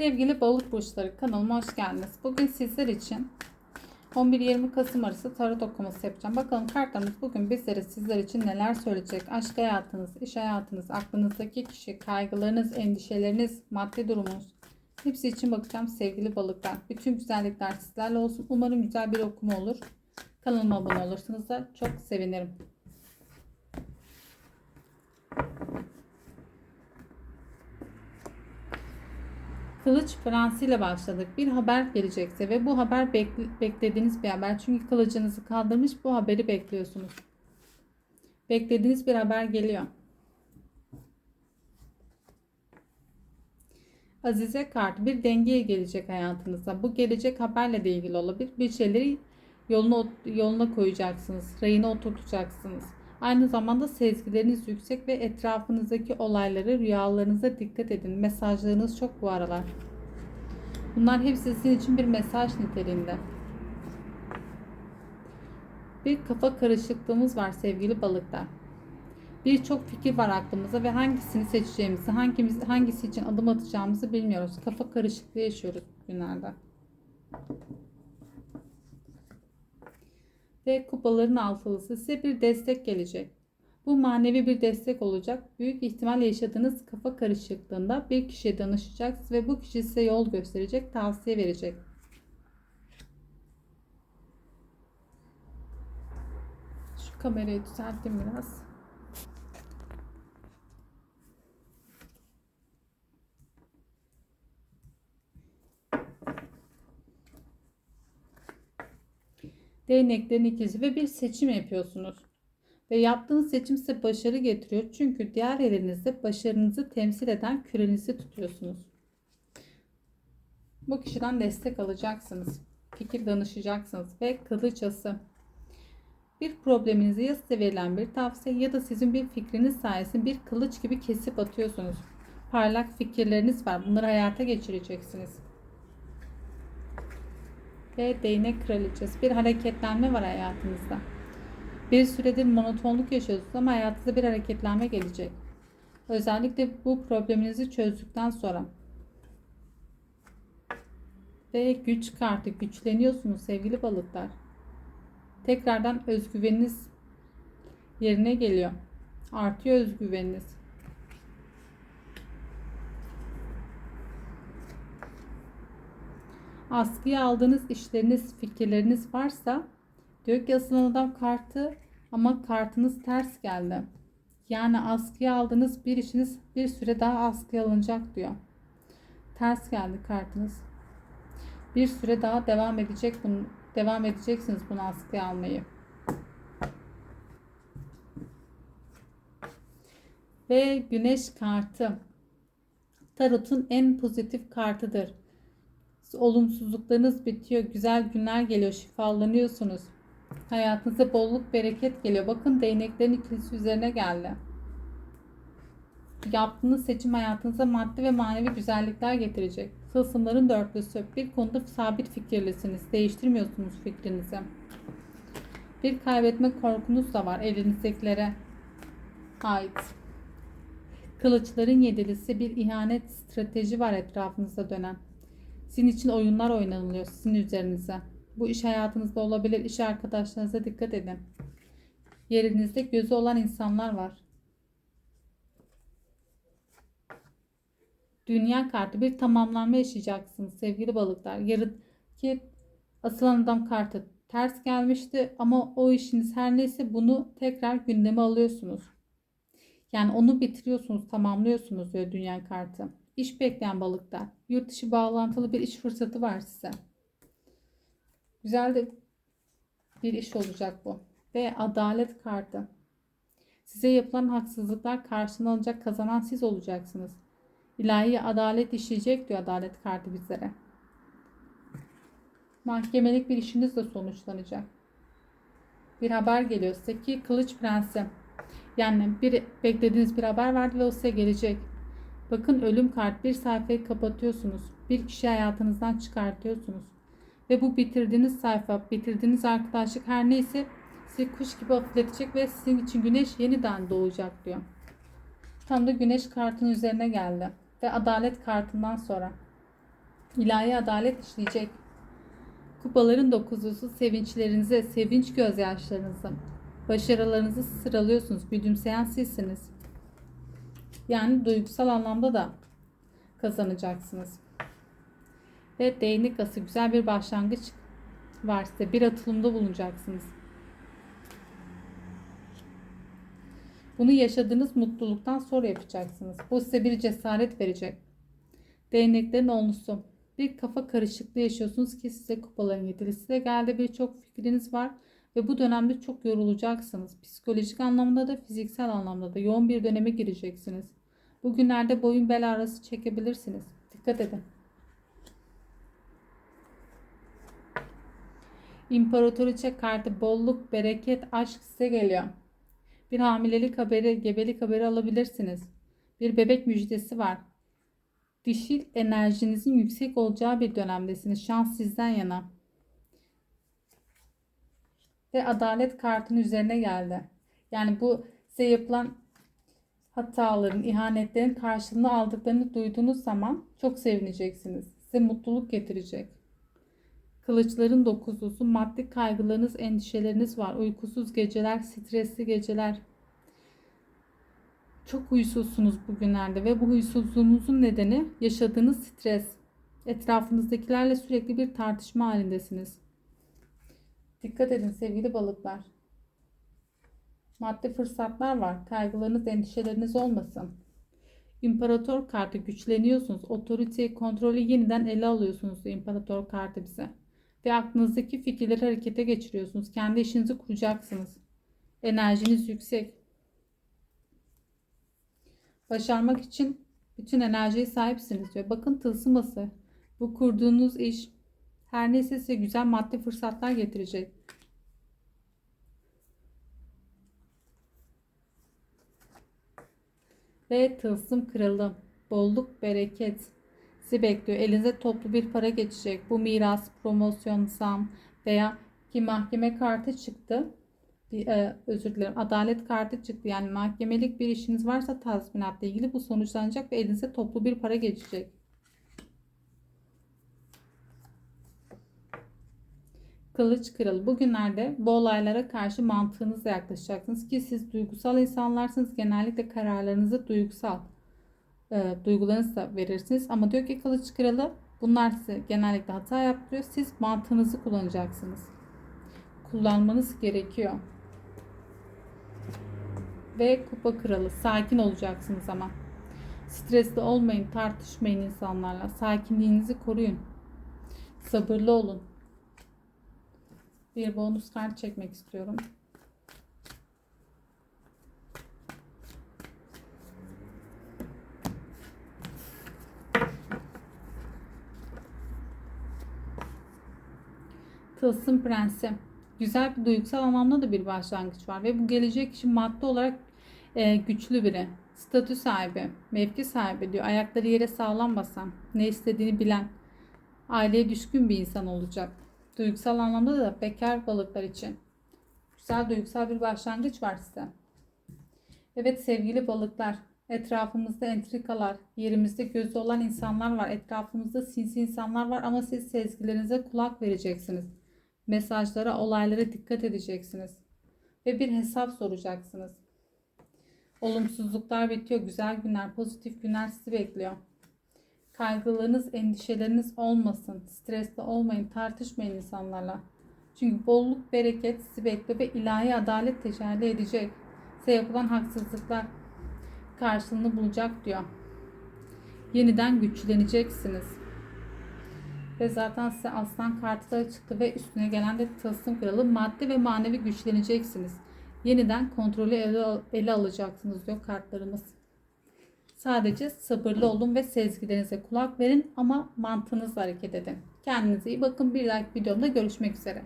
Sevgili balık burçları kanalıma hoş geldiniz. Bugün sizler için 11-20 Kasım arası tarot okuması yapacağım. Bakalım kartlarımız bugün bizlere sizler için neler söyleyecek? Aşk hayatınız, iş hayatınız, aklınızdaki kişi, kaygılarınız, endişeleriniz, maddi durumunuz. Hepsi için bakacağım sevgili balıklar. Bütün güzellikler sizlerle olsun. Umarım güzel bir okuma olur. Kanalıma abone olursanız da çok sevinirim. Kılıç Prensi ile başladık. Bir haber gelecekse ve bu haber bekle- beklediğiniz bir haber. Çünkü kılıcınızı kaldırmış bu haberi bekliyorsunuz. Beklediğiniz bir haber geliyor. Azize kart bir dengeye gelecek hayatınıza. Bu gelecek haberle de ilgili olabilir. Bir şeyleri yoluna yoluna koyacaksınız. Rayına oturtacaksınız. Aynı zamanda sezgileriniz yüksek ve etrafınızdaki olayları, rüyalarınıza dikkat edin. Mesajlarınız çok bu aralar. Bunlar hepsi sizin için bir mesaj niteliğinde. Bir kafa karışıklığımız var sevgili balıklar. Birçok fikir var aklımızda ve hangisini seçeceğimizi, hangimiz, hangisi için adım atacağımızı bilmiyoruz. Kafa karışıklığı yaşıyoruz bugünlerde. Ve kupaların altılısı size bir destek gelecek. Bu manevi bir destek olacak. Büyük ihtimalle yaşadığınız kafa karışıklığında bir kişiye danışacaksınız ve bu kişi size yol gösterecek, tavsiye verecek. Şu kamerayı düzelttim biraz. Değneklerin ikisi ve bir seçim yapıyorsunuz. Ve yaptığınız seçim size başarı getiriyor. Çünkü diğer elinizde başarınızı temsil eden kürenizi tutuyorsunuz. Bu kişiden destek alacaksınız. Fikir danışacaksınız ve kılıçası. Bir probleminizi ya size verilen bir tavsiye ya da sizin bir fikriniz sayesinde bir kılıç gibi kesip atıyorsunuz. Parlak fikirleriniz var. Bunları hayata geçireceksiniz ve değnek kraliçesi. Bir hareketlenme var hayatınızda. Bir süredir monotonluk yaşıyorsunuz ama hayatınızda bir hareketlenme gelecek. Özellikle bu probleminizi çözdükten sonra. Ve güç kartı güçleniyorsunuz sevgili balıklar. Tekrardan özgüveniniz yerine geliyor. Artıyor özgüveniniz. Askıya aldığınız işleriniz, fikirleriniz varsa diyor ki adam kartı ama kartınız ters geldi. Yani askıya aldığınız bir işiniz bir süre daha askıya alınacak diyor. Ters geldi kartınız. Bir süre daha devam edecek bunu devam edeceksiniz bunu askıya almayı. Ve güneş kartı tarotun en pozitif kartıdır olumsuzluklarınız bitiyor. Güzel günler geliyor. Şifalanıyorsunuz. Hayatınıza bolluk bereket geliyor. Bakın değneklerin ikilisi üzerine geldi. Yaptığınız seçim hayatınıza maddi ve manevi güzellikler getirecek. Tılsımların dörtlüsü. Bir konuda sabit fikirlisiniz. Değiştirmiyorsunuz fikrinizi. Bir kaybetme korkunuz da var elinizdekilere ait. Kılıçların yedilisi bir ihanet strateji var etrafınızda dönen. Sizin için oyunlar oynanılıyor sizin üzerinize. Bu iş hayatınızda olabilir. İş arkadaşlarınıza dikkat edin. Yerinizde gözü olan insanlar var. Dünya kartı bir tamamlanma yaşayacaksınız sevgili balıklar. Yarınki asılan adam kartı ters gelmişti ama o işiniz her neyse bunu tekrar gündeme alıyorsunuz. Yani onu bitiriyorsunuz, tamamlıyorsunuz diyor dünya kartı. İş bekleyen balıklar. Yurt dışı bağlantılı bir iş fırsatı var size. Güzel de bir iş olacak bu. Ve adalet kartı. Size yapılan haksızlıklar karşılığında alınacak kazanan siz olacaksınız. İlahi adalet işleyecek diyor adalet kartı bizlere. Mahkemelik bir işiniz de sonuçlanacak. Bir haber geliyor size ki Kılıç Prensi. Yani bir beklediğiniz bir haber vardı ve o size gelecek. Bakın ölüm kart bir sayfayı kapatıyorsunuz. Bir kişi hayatınızdan çıkartıyorsunuz. Ve bu bitirdiğiniz sayfa, bitirdiğiniz arkadaşlık her neyse sizi kuş gibi hafifletecek ve sizin için güneş yeniden doğacak diyor. Tam da güneş kartının üzerine geldi. Ve adalet kartından sonra. İlahi adalet işleyecek. Kupaların dokuzlusu sevinçlerinizi, sevinç gözyaşlarınızı, başarılarınızı sıralıyorsunuz. Gülümseyen sizsiniz. Yani duygusal anlamda da kazanacaksınız. Ve değnek ası güzel bir başlangıç var size. Bir atılımda bulunacaksınız. Bunu yaşadığınız mutluluktan sonra yapacaksınız. Bu size bir cesaret verecek. Değneklerin onlusu. Bir kafa karışıklığı yaşıyorsunuz ki size kupaların yedilisi de geldi. Birçok fikriniz var ve bu dönemde çok yorulacaksınız. Psikolojik anlamda da fiziksel anlamda da yoğun bir döneme gireceksiniz. Bugünlerde boyun bel arası çekebilirsiniz. Dikkat edin. İmparatoriçe kartı bolluk, bereket, aşk size geliyor. Bir hamilelik haberi, gebelik haberi alabilirsiniz. Bir bebek müjdesi var. Dişil enerjinizin yüksek olacağı bir dönemdesiniz. Şans sizden yana. Ve adalet kartının üzerine geldi. Yani bu size yapılan hataların, ihanetlerin karşılığını aldıklarını duyduğunuz zaman çok sevineceksiniz. Size mutluluk getirecek. Kılıçların dokuzlusu, maddi kaygılarınız, endişeleriniz var. Uykusuz geceler, stresli geceler. Çok huysuzsunuz bugünlerde ve bu huysuzluğunuzun nedeni yaşadığınız stres. Etrafınızdakilerle sürekli bir tartışma halindesiniz. Dikkat edin sevgili balıklar. Maddi fırsatlar var. Kaygılarınız, endişeleriniz olmasın. İmparator kartı güçleniyorsunuz. Otoriteyi, kontrolü yeniden ele alıyorsunuz İmparator kartı bize. Ve aklınızdaki fikirleri harekete geçiriyorsunuz. Kendi işinizi kuracaksınız. Enerjiniz yüksek. Başarmak için bütün enerjiye sahipsiniz diyor. Bakın tılsıması. Bu kurduğunuz iş her neyse size güzel maddi fırsatlar getirecek. Ve tılsım kralı. Bolluk, bereket sizi bekliyor. Elinize toplu bir para geçecek. Bu miras, promosyon, zam veya ki mahkeme kartı çıktı. Bir, e, özür dilerim. Adalet kartı çıktı. Yani mahkemelik bir işiniz varsa tazminatla ilgili bu sonuçlanacak ve elinize toplu bir para geçecek. Kılıç kralı. Bugünlerde bu olaylara karşı mantığınızla yaklaşacaksınız ki siz duygusal insanlarsınız. Genellikle kararlarınızı duygusal e, duygularınızla verirsiniz. Ama diyor ki kılıç kralı bunlar size genellikle hata yaptırıyor. Siz mantığınızı kullanacaksınız. Kullanmanız gerekiyor. Ve kupa kralı. Sakin olacaksınız ama. Stresli olmayın, tartışmayın insanlarla. Sakinliğinizi koruyun. Sabırlı olun. Bir bonus kart çekmek istiyorum. Tılsım Prensi. Güzel bir duygusal anlamda da bir başlangıç var. Ve bu gelecek kişi madde olarak e, güçlü biri. Statü sahibi, mevki sahibi diyor. Ayakları yere sağlam basan, ne istediğini bilen, aileye düşkün bir insan olacak. Duygusal anlamda da bekar balıklar için. Güzel duygusal bir başlangıç var size. Evet sevgili balıklar, etrafımızda entrikalar, yerimizde gözü olan insanlar var. Etrafımızda sinsi insanlar var ama siz sezgilerinize kulak vereceksiniz. Mesajlara, olaylara dikkat edeceksiniz. Ve bir hesap soracaksınız. Olumsuzluklar bitiyor. Güzel günler, pozitif günler sizi bekliyor. Kaygılarınız, endişeleriniz olmasın. Stresli olmayın, tartışmayın insanlarla. Çünkü bolluk, bereket sizi bekliyor ve ilahi adalet tecelli edecek. Size yapılan haksızlıklar karşılığını bulacak diyor. Yeniden güçleneceksiniz. Ve zaten size aslan kartı da çıktı ve üstüne gelen de tılsım kralı maddi ve manevi güçleneceksiniz. Yeniden kontrolü ele, ele alacaksınız diyor kartlarımız. Sadece sabırlı olun ve sezgilerinize kulak verin ama mantığınızla hareket edin. Kendinize iyi bakın. Bir dahaki videomda görüşmek üzere.